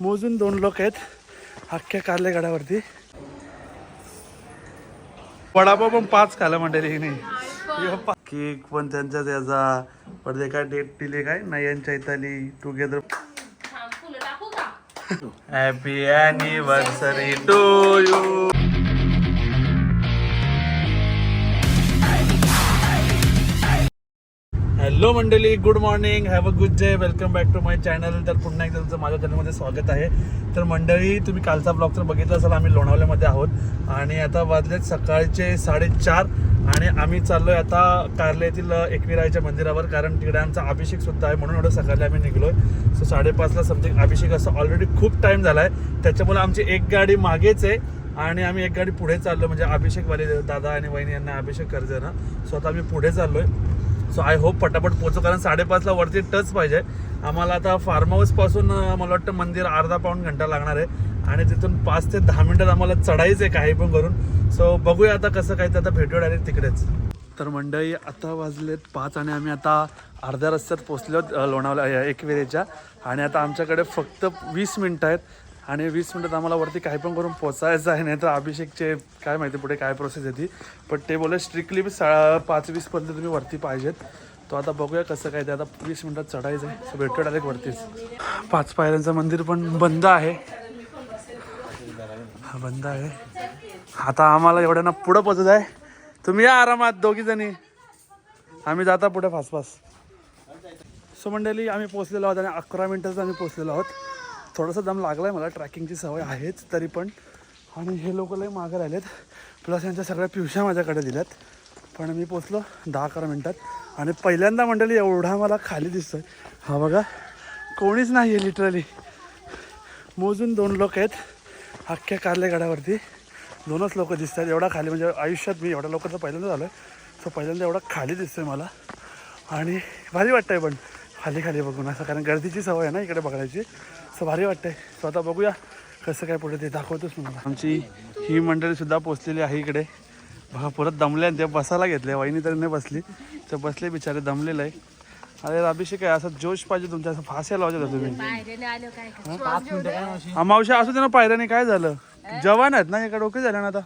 मोजून दोन लोक आहेत. अख्ख्या कारले गडावरती. वडापाव पण पाच खायला मंडळी नाही केक पण त्यांचा त्याचा पडदे काय डेट दिले काय? नयन इथली together happy anniversary to you hello मंडळी good morning have a good day welcome back to my channel तर पुन्हा एकदा तुमचं माझ्या चॅनलमध्ये स्वागत आहे. तर मंडळी तुम्ही कालचा ब्लॉग तर बघितला असाल आम्ही लोणावल्यामध्ये आहोत. आणि आता वाजलेत सकाळचे साडेचार आणि आम्ही चाललोय आता कार्ले येथील एकविरायच्या मंदिरावर कारण तिकडे आमचा अभिषेक सुद्धा आहे म्हणून एवढं सकाळी आम्ही निघलोय. सो साडेपाचला समथिंग अभिषेक असं ऑलरेडी खूप टाइम आहे त्याच्यामुळे आमची एक गाडी मागेच आहे आणि आम्ही एक गाडी पुढे चाललो म्हणजे अभिषेकवाले दादा आणि वहिनी यांना अभिषेक कर्ज ना सो आता आम्ही पुढे चाललोय. सो आय होप पटापट पोहोचू कारण साडेपाचला वरती टच पाहिजे. आम्हाला आता फार्म हाऊसपासून मला वाटतं मंदिर अर्धा पाऊण घंटा लागणार आहे. आणि तिथून पाच ते दहा मिनिटात आम्हाला चढायचं आहे काही पण करून. सो बघूया आता कसं काय ते आता भेटूया डायरेक्ट तिकडेच. तर मंडळी आता वाजलेत पाच आणि आम्ही आता अर्ध्या रस्त्यात पोचलो लोणावला या एकविरेच्या. आणि आता आमच्याकडे फक्त वीस मिनटं आहेत. आणि वीस मिनिटात आम्हाला वरती काही पण करून पोचायचं आहे नाही तर अभिषेकचे काय माहिती पुढे काय प्रोसेस येते पण ते बोलले स्ट्रिक्टली सा पाच वीसपर्यंत तुम्ही वरती पाहिजेत. तो आता बघूया कसं काय ते आता वीस मिनटात चढायचं आहे. सो भेटू डायरेक्ट वरतीच. पाच पायऱ्यांचं मंदिर पण बंद आहे. हा बंद आहे. आता आम्हाला एवढ्या ना पुढं पोचत आहे. तुम्ही या आरामात दोघी जणी. आम्ही जाता पुढे फास फास सो मंडळी आम्ही पोचलेलो आहोत आणि अकरा मिनटात आम्ही पोचलेलो आहोत. थोडासा दम लागला आहे मला ट्रॅकिंगची सवय आहेच तरी पण. आणि हे लोक लय मागं राहिलेत. प्लस यांच्या सगळ्या पिवशा माझ्याकडे दिल्यात. पण मी पोचलो दहा अकरा मिनटात. आणि पहिल्यांदा मंडळी एवढा मला खाली दिसतोय. हा बघा कोणीच नाही आहे लिटरली मोजून दोन लोक आहेत अख्ख्या कारलेगडावरती दोनच लोक दिसत आहेत एवढा खाली म्हणजे आयुष्यात मी एवढ्या लोकांचं पहिल्यांदा झालो आहे सो पहिल्यांदा एवढा खाली दिसतो आहे मला. आणि भारी वाटतं आहे पण. खाली खाली बघून असं कारण गर्दीची सवय आहे ना इकडे बघायची. सो भारी वाटतंय. सो आता बघूया कसं काय पुढे ते दाखवतोच मला. आमची ही मंडळी सुद्धा पोचलेली आहे इकडे. बघा परत दमले आणि ते बसायला घेतले वहिनी तरी नाही बसली. तर बसले बिचारे दमलेलं आहे. अरे अभिषेक आहे असं जोश पाहिजे तुमच्या असं फास्या लावायचं तुम्ही. हा, मावशी असू दे ना पायऱ्याने काय झालं? जवान आहेत ना एका डोके झाले ना आता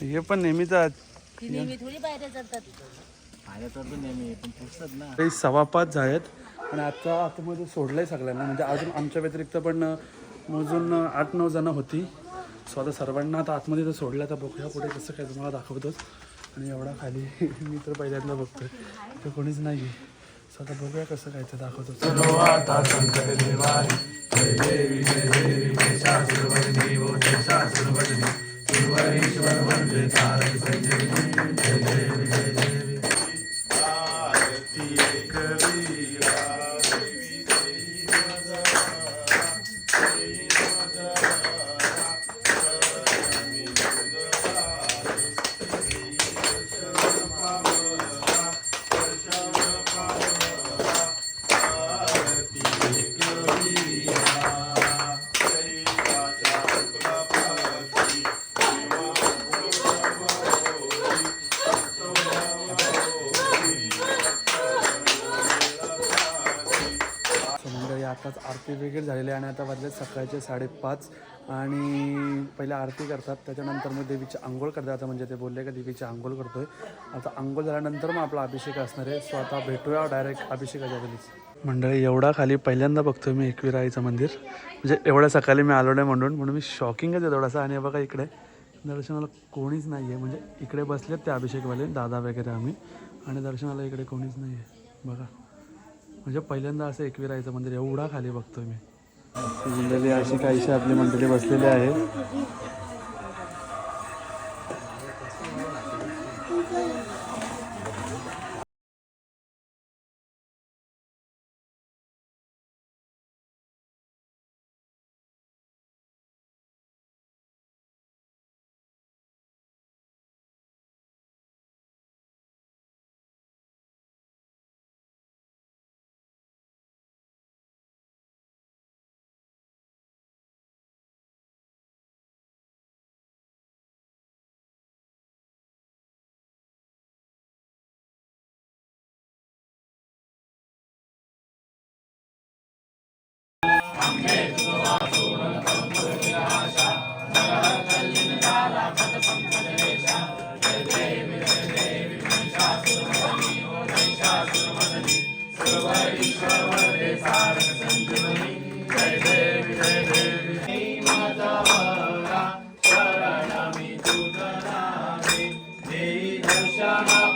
हे पण नेहमीच आहेत. ती नेहमी थोडी बाहेर जातात काही सव्वा पाच आहेत आणि आता आतमध्ये सोडलंय सगळ्यांना. म्हणजे अजून आमच्या व्यतिरिक्त पण मोजून आठ नऊ जणं होती. सो आता सर्वांना आता आतमध्ये तर सोडलं आता बघूया पुढे कसं काय तुम्हाला दाखवतोच. आणि एवढा खाली मी तर पहिल्यांदा बघतोय. तर कोणीच नाही सो आता बघूया कसं काय ते दाखवतो आताच आरती वगैरे झालेली आहे आणि आता वाजले सकाळचे साडेपाच. आणि पहिले आरती करतात त्याच्यानंतर मग देवीची आंघोळ करतात आता म्हणजे ते बोलले का देवीची आंघोळ करतोय. आता आंघोळ झाल्यानंतर मग आपला अभिषेक असणार आहे. सो आता भेटूया डायरेक्ट अभिषेकाच्या वेळीच मंडळी एवढा खाली पहिल्यांदा बघतोय मी एकविराईचं मंदिर. म्हणजे एवढ्या सकाळी मी आलो नाही म्हणून म्हणून मी शॉकिंगच आहे थोडासा. आणि बघा इकडे दर्शनाला कोणीच नाही आहे म्हणजे इकडे बसलेत ते अभिषेकवाले दादा वगैरे आम्ही. आणि दर्शनाला इकडे कोणीच नाही आहे बघा. म्हणजे पहिल्यांदा असं एकविरायचं मंदिर एवढा खाली बघतोय मी. मंडळी अशी काहीशी आपली मंडळी बसलेली आहे Shama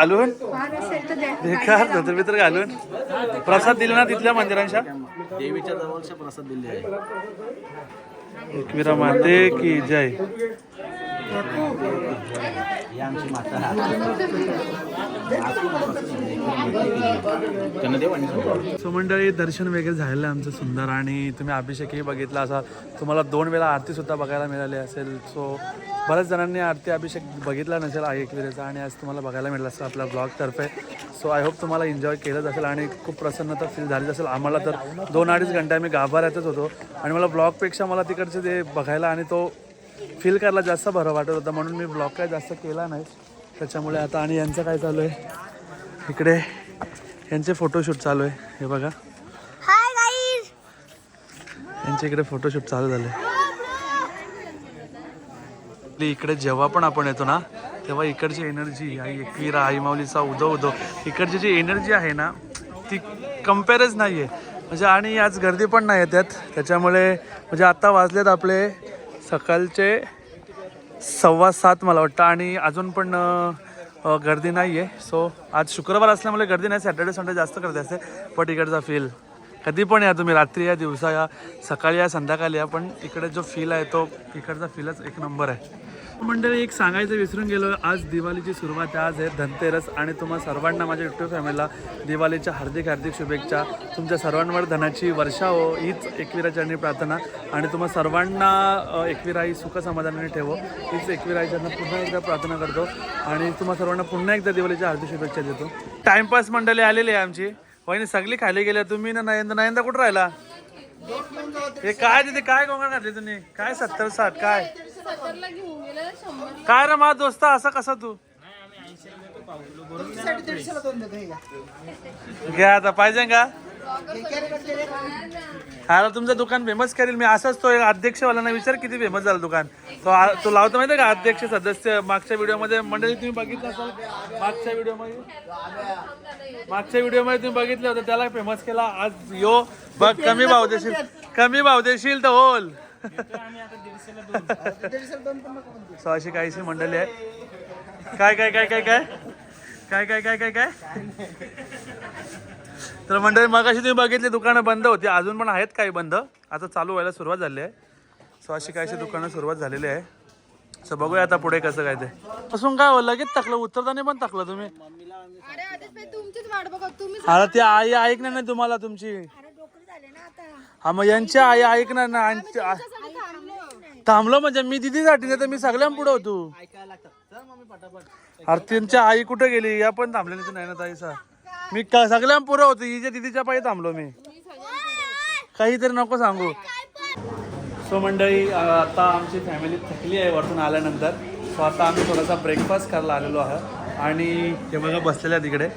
घालून? का धोतर घालून? प्रसाद दिला ना तिथल्या मंदिरांच्या? देवीच्या जवळच्या प्रसाद दिले आहे. एकविरा माते की जय. सो मंडळी दर्शन वगैरे झालेलं आहे आमचं सुंदर आणि तुम्ही अभिषेकही बघितला असाल. तुम्हाला दोन वेळा आरती सुद्धा बघायला मिळाली असेल. सो बऱ्याच जणांनी आरती अभिषेक बघितला नसेल आई एकविरेचा आणि आज तुम्हाला बघायला मिळालं असेल आपल्या ब्लॉगतर्फे सो आय होप तुम्हाला एन्जॉय केलंच असेल आणि खूप प्रसन्नता फील झाली असेल. आम्हाला तर दोन अडीच घंटे आम्ही गाभाऱ्यातच होतो. आणि मला ब्लॉगपेक्षा मला तिकडचे ते बघायला आणि तो फील करायला जास्त बरं वाटत होतं. म्हणून मी ब्लॉग काय जास्त केला नाही. त्याच्यामुळे आता आणि यांचं काय चालू आहे? इकडे यांचे फोटोशूट चालू आहे. हे बघा. यांच्या इकडे फोटोशूट चालू झाले. इकडे जेव्हा पण आपण येतो ना तेव्हा इकडची एनर्जी आई एकवीरा आई माऊलीचा उदो उदो. इकडची जी एनर्जी आहे ना ती कम्पेअरच नाही आहे म्हणजे आणि आज गर्दी पण नाही आहे त्यात त्याच्यामुळे म्हणजे आत्ता वाजलेत आपले सकाळचे सव्वा सात मला वाटतं आणि अजून पण गर्दी नाही आहे सो आज शुक्रवार असल्यामुळे गर्दी नाही सॅटर्डे संडे जास्त गर्दी असते. बट इकडचा फील कधी पण या तुम्ही रात्री या दिवसा या सकाळी या संध्याकाळी या पण इकडे जो फील आहे तो इकडचा फीलच एक नंबर आहे. मंडळी एक सांगायचं विसरून गेलो. आज दिवाळीची सुरुवात आज आहे धनतेरस आणि तुम्हा सर्वांना माझ्या युट्यूब फॅमिलीला दिवाळीच्या हार्दिक हार्दिक शुभेच्छा. तुमच्या सर्वांवर धनाची वर्षा हो. हीच एकविराचरणी प्रार्थना. आणि तुम्हा सर्वांना अ, एकविराई सुख समाधानाने ठेवो. हीच एकविराईच्यांना पुन्हा एकदा प्रार्थना करतो. आणि तुम्हा सर्वांना पुन्हा एकदा दिवाळीच्या हार्दिक शुभेच्छा देतो. टाइमपास मंडळी आलेली आहे आमची. वहिनी सगळी खाली गेल्या. तुम्ही ना नयंदा नयंदा कुठं राहिला? हे काय तिथे? काय गोंगाळ घातले तुम्ही? काय सत्तर साठ? काय? काय रे माझा दोस्त असा कसा तू? घ्या. आता पाहिजे का? हा तुमचं दुकान फेमस करेल मी असंच तो एक अध्यक्षवाल्यांना विचार किती फेमस झालं दुकान. तो आ- तो लावतो माहिती का? अध्यक्ष सदस्य मागच्या व्हिडिओमध्ये मंडळी तुम्ही बघितलं असाल? मागच्या व्हिडिओमध्ये? मागच्या व्हिडिओमध्ये तुम्ही बघितलं होतं त्याला फेमस केला. आज यो बघ कमी भाव देशील. कमी भाव देशील तर होल. सो अशी काहीशी मंडळी आहे. काय काय काय काय काय? काय काय काय काय काय? तर मंडळी मगाशी तुम्ही बघितली दुकानं बंद होती. अजून पण आहेत काही बंद. आता चालू व्हायला सुरुवात झाली आहे. सो अशी काहीशी दुकानं सुरुवात झालेली आहे. सो बघूया आता पुढे कसं काय ते. असून काय हो लगेच टाकलं. उत्तरदाने पण टाकलं तुम्ही. अरे ती आई ऐकणार नाही तुम्हाला तुमची. हा मग यांच्या आई ऐकणार ना आमच्या- आ- थांबलो. म्हणजे मी दिदीसाठी नाही तर मी सगळ्यां पुढे होतो. अरे त्यांच्या आई कुठे गेली? या पण थांबले नाही नाही ना ताईसा मी का- सगळ्यां पुढे होतो. हिच्या दिदीच्या पायी थांबलो मी. काहीतरी नको सांगू. सो मंडळी अ, आता आमची फॅमिली थकली आहे वरतून आल्यानंतर. सो आता आम्ही थोडासा ब्रेकफास्ट करायला आलेलो आहोत. आणि हे बघा बसलेले आहे तिकडे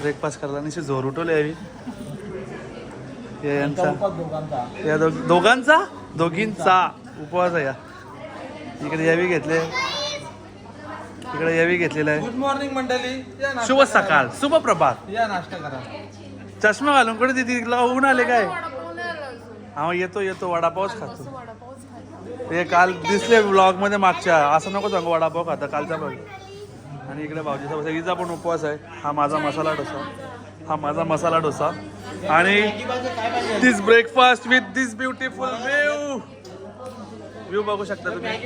ब्रेकफास्ट करायला. आणि अशी झोर उठवली आहे. हे यांचा. दोघांचा. या दोघ दोघांचा? दोघींचा. उपवास आहे या. इकडे यावी घेतले. इकडे यावी घेतलेला आहे. गुड मॉर्निंग मंडळी. शुभ सकाळ. शुभ प्रभात. या नाश्ता करा. चष्मा घालून. कुठे तिथे तिला ऊन आले काय? हा येतो येतो. वडापावच खातो. ते काल दिसले ब्लॉगमध्ये मागच्या. असं नको सांगू वडापाव खाता. कालचा बघ आणि इकडे भाऊजीचा बसा हिचा पण उपवास आहे. हा माझा मसाला डोसा. हा माझा मसाला डोसा. आणि this breakfast with this beautiful view view बघू शकता तुम्ही.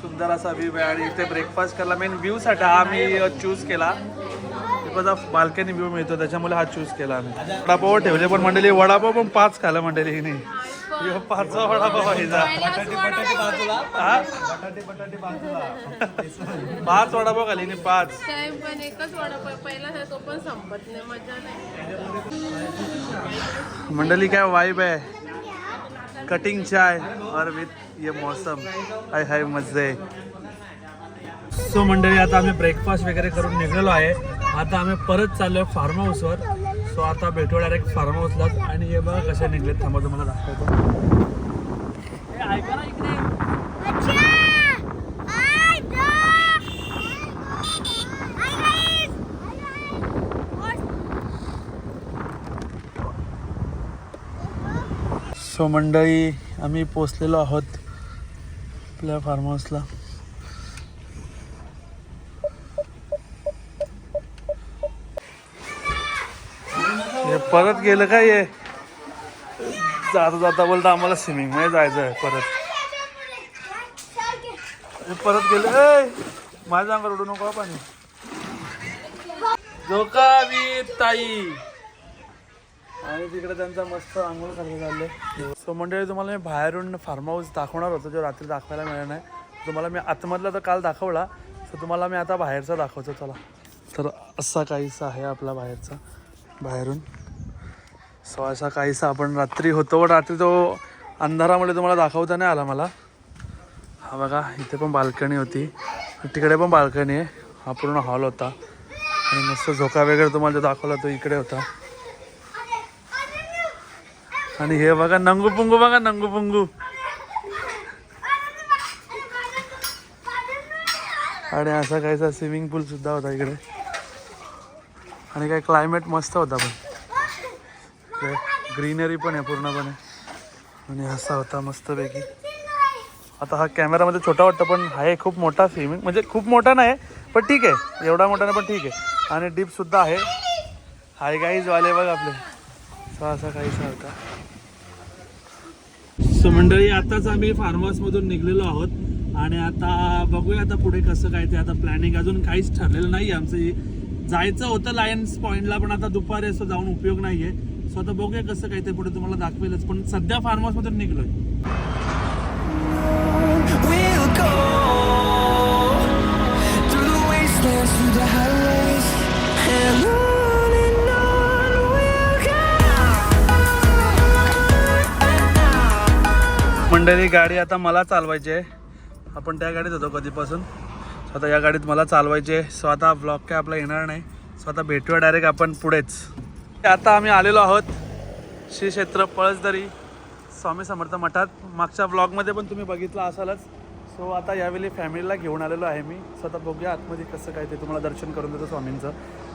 सुंदर असा व्ह्यू आहे आणि इथे ब्रेकफास्ट करायला मेन व्ह्यू साठी हा मी चूज केला. ऑफ बाल्कनी व्ह्यू मिळतो त्याच्यामुळे हा चूज केला आम्ही. वडापाव ठेवले पण मंडळी वडापाव पण पाच खायला मंडळी हिने. पाचवा वडापाव आहे. हा? पाच वडापाव खाली हिने पाच. टाइम पण एकच वडापाव पहिला आहे तो पण संपत नाही मजा नाही. मंडली काय वाइब है कटिंग चाय और विथ ये मौसम. हाय हाय मजे. सो मंडळी आता आम्ही ब्रेकफास्ट वगैरे करून निघालो आहे. आता आम्ही परत चाललोय फार्म हाऊसवर सो आता भेटू डायरेक्ट फार्म हाऊसलाच आणि हे बघा कसे निघलेत. थांबा तुम्हाला दाखवतो. ऐका ना इकडे. अच्छा! हाय सो मंडळी आम्ही पोचलेलो आहोत आपल्या फार्म हाऊसला हे परत गेलं काय हे? जाता जाता बोलता आम्हाला स्विमिंगमध्ये जायचं आहे परत. हे परत गेलं ए माझ्या अंगावर उडू नको पाणी. जोकावी ताई आणि तिकडे त्यांचा मस्त आंघोळ करायला चाललंय सो मंडळी तुम्हाला मी बाहेरून फार्म हाऊस दाखवणार होतो जो रात्री दाखवायला मिळणार नाही. तुम्हाला मी आतमधला तर काल दाखवला. सो तुम्हाला मी आता बाहेरचा दाखवतो चला. तर असा काहीसा आहे आपला बाहेरचा बाहेरून. सो असा काहीसा आपण रात्री होतो. रात्री तो अंधारामध्ये तुम्हाला दाखवता नाही आला मला. हा बघा इथे पण बाल्कनी होती. तिकडे पण बाल्कनी आहे. हा पूर्ण हॉल होता. आणि मस्त झोका वगैरे तुम्हाला जो दाखवला तो इकडे होता. आणि हे बघा नंगू पुंगू बघा नंगू पुंगू. आणि असा काहीसा स्विमिंग पूल सुद्धा होता इकडे. आणि काय क्लायमेट मस्त होता पण. ग्रीनरी पण आहे पूर्णपणे. आणि असा होता मस्तपैकी. आता हा कॅमेरामध्ये छोटा वाटतं पण आहे खूप मोठा स्विमिंग म्हणजे खूप मोठा नाही पण ठीक आहे. एवढा मोठा नाही पण ठीक आहे. आणि डीपसुद्धा आहे. हाय गाईज वाले बघ आपले. So असा काहीच होता. सो मंडळी आताच आम्ही फार्म हाऊस निघलेलो आहोत. आणि आता बघूया आता पुढे कसं काय ते. आता प्लॅनिंग अजून काहीच ठरलेलं नाही आमचं जायचं होतं लायन्स पॉईंटला पण आता दुपारी असं जाऊन उपयोग नाही आहे सो आता बघूया कसं काय ते पुढे तुम्हाला दाखवेलच पण सध्या फार्म हाऊस मधून निघलोय. मंडळी गाडी आता मला चालवायची आहे. आपण त्या गाडीत होतो कधीपासून. सो आता या गाडीत मला चालवायची आहे. सो आता ब्लॉग काय आपला येणार नाही. सो आता भेटूया डायरेक्ट आपण पुढेच. आता आम्ही आलेलो आहोत श्री क्षेत्र पळसदरी स्वामी समर्थ मठात. मागच्या ब्लॉगमध्ये पण तुम्ही बघितलं असालच. सो आता यावेळी फॅमिलीला घेऊन आलेलो आहे मी. स्वतः बघूया आतमध्ये कसं काय ते तुम्हाला दर्शन करून देतो स्वामींचं.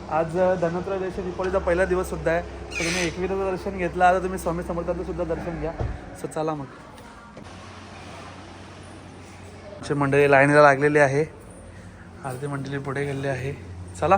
आज धनत्रयोदश दिवशी दीपावलीचा पहिला दिवस सुद्धा आहे. तर तुम्ही एकविराचं दर्शन घेतलं. आता तुम्ही स्वामी समर्थाचं सुद्धा दर्शन घ्या. सो चला मग. आमची मंडळी लाईनीला लागलेली आहे. आरती मंडळी पुढे गेलेली आहे. चला.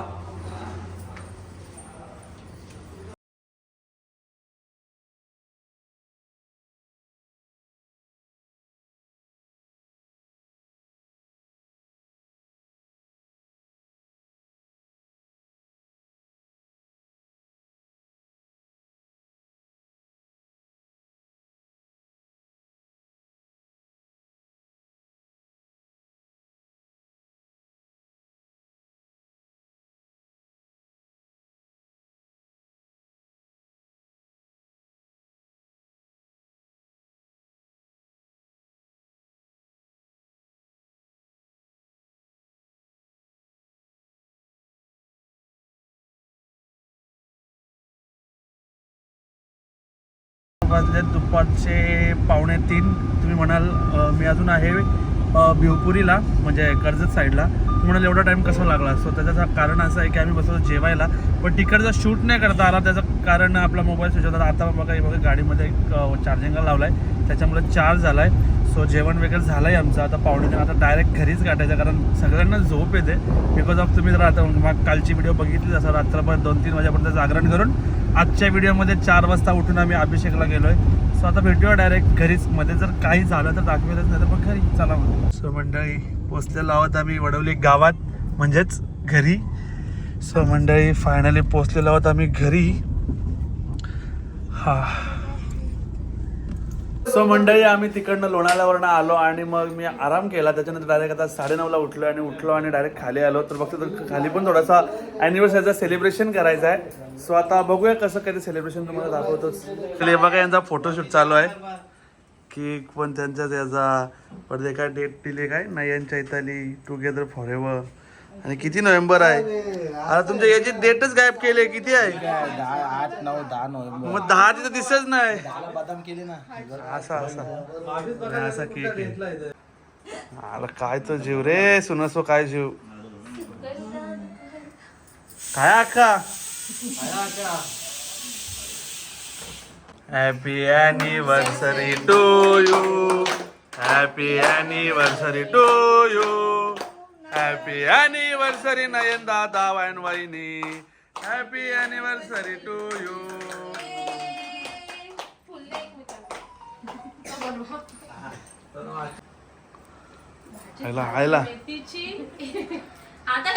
वाजले दुपारचे पावणे तीन. तुम्ही म्हणाल मी अजून आहे भिवपुरीला म्हणजे कर्जत साईडला. तुम्ही म्हणाल एवढा टाईम कसा लागला? सो त्याचं कारण असं आहे की आम्ही बसलो जेवायला पण तिकडचा शूट नाही करता आला. त्याचं कारण आपला मोबाईल स्विच होता. आता बघा बघा गाडीमध्ये एक चार्जिंगला लावला आहे त्याच्यामुळे चार्ज झाला आहे सो जेवण वगैरे झालं आहे आमचं. आता पावणे तीन आता डायरेक्ट घरीच गाठायचं कारण सगळ्यांना झोप येते. बिकॉज ऑफ तुम्ही जर आता मग कालची व्हिडिओ बघितली असं रात्रभर दोन तीन वाजेपर्यंत जागरण करून आजच्या व्हिडिओमध्ये चार वाजता उठून आम्ही अभिषेकला गेलो आहे सो आता भेटूया डायरेक्ट घरीच. मध्ये जर काही झालं तर दाखवेलच नाही तर मग घरी. चला मग. सो मंडळी पोचलेलो आहोत आम्ही वडवली गावात. म्हणजेच घरी. सो मंडळी फायनली पोचलेलो आहोत आम्ही घरी. हा. सो मंडळी आम्ही तिकडनं लोणाल्यावरनं आलो आणि मग मी आराम केला. त्याच्यानंतर डायरेक्ट आता साडेनऊला उठलो आणि उठलो आणि डायरेक्ट खाली आलो. तर फक्त खाली पण थोडासा अॅनिव्हर्सरीचा सेलिब्रेशन करायचं आहे. सो आता बघूया कसं काय ते सेलिब्रेशन तुम्हाला दाखवतोच तर हे बघा यांचा फोटोशूट चालू आहे. केक पण त्यांच्याच याचा पडदे काय डेट दिली काय? नाही यांच्या इथली टुगेदर फॉर एव्हर आणि किती नोव्हेंबर आहे? आता तुमच्या याची डेटच गायब केली किती आहे? दहा आठ नऊ दहा नोव्हेंबर. मग दहा तिथं दिसत नाही. दहाला बदाम केली ना. असा असा. नाही, असा केक आहे. आला काय तो जीव रे सुनसो काय जीव. काय अक्का happy anniversary to you happy anniversary to you happy anniversary Nayan दादा वाईन वहिनी हॅपी अॅनिव्हर्सरी टू यू आता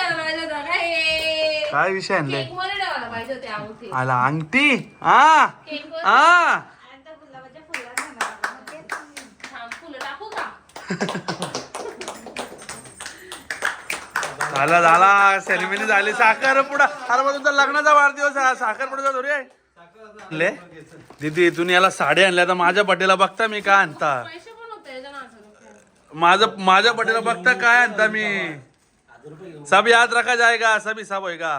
काय विषय आणले? आला अंगठी? हा. हा. झाला झाला. सेलिब्रेशन झाली. साखर पुडा. अरे मग तुमचा लग्नाचा वाढदिवस आहे. साखर पुढचा थोडी आहे ले. दीदी तुम्ही याला साडी आणल्या तर माझ्या बड्डेला बघता मी काय आणता. माझं माझ्या बड्डेला बघता काय आणता मी? सब याद रखा जाएगा सब हिसाब होएगा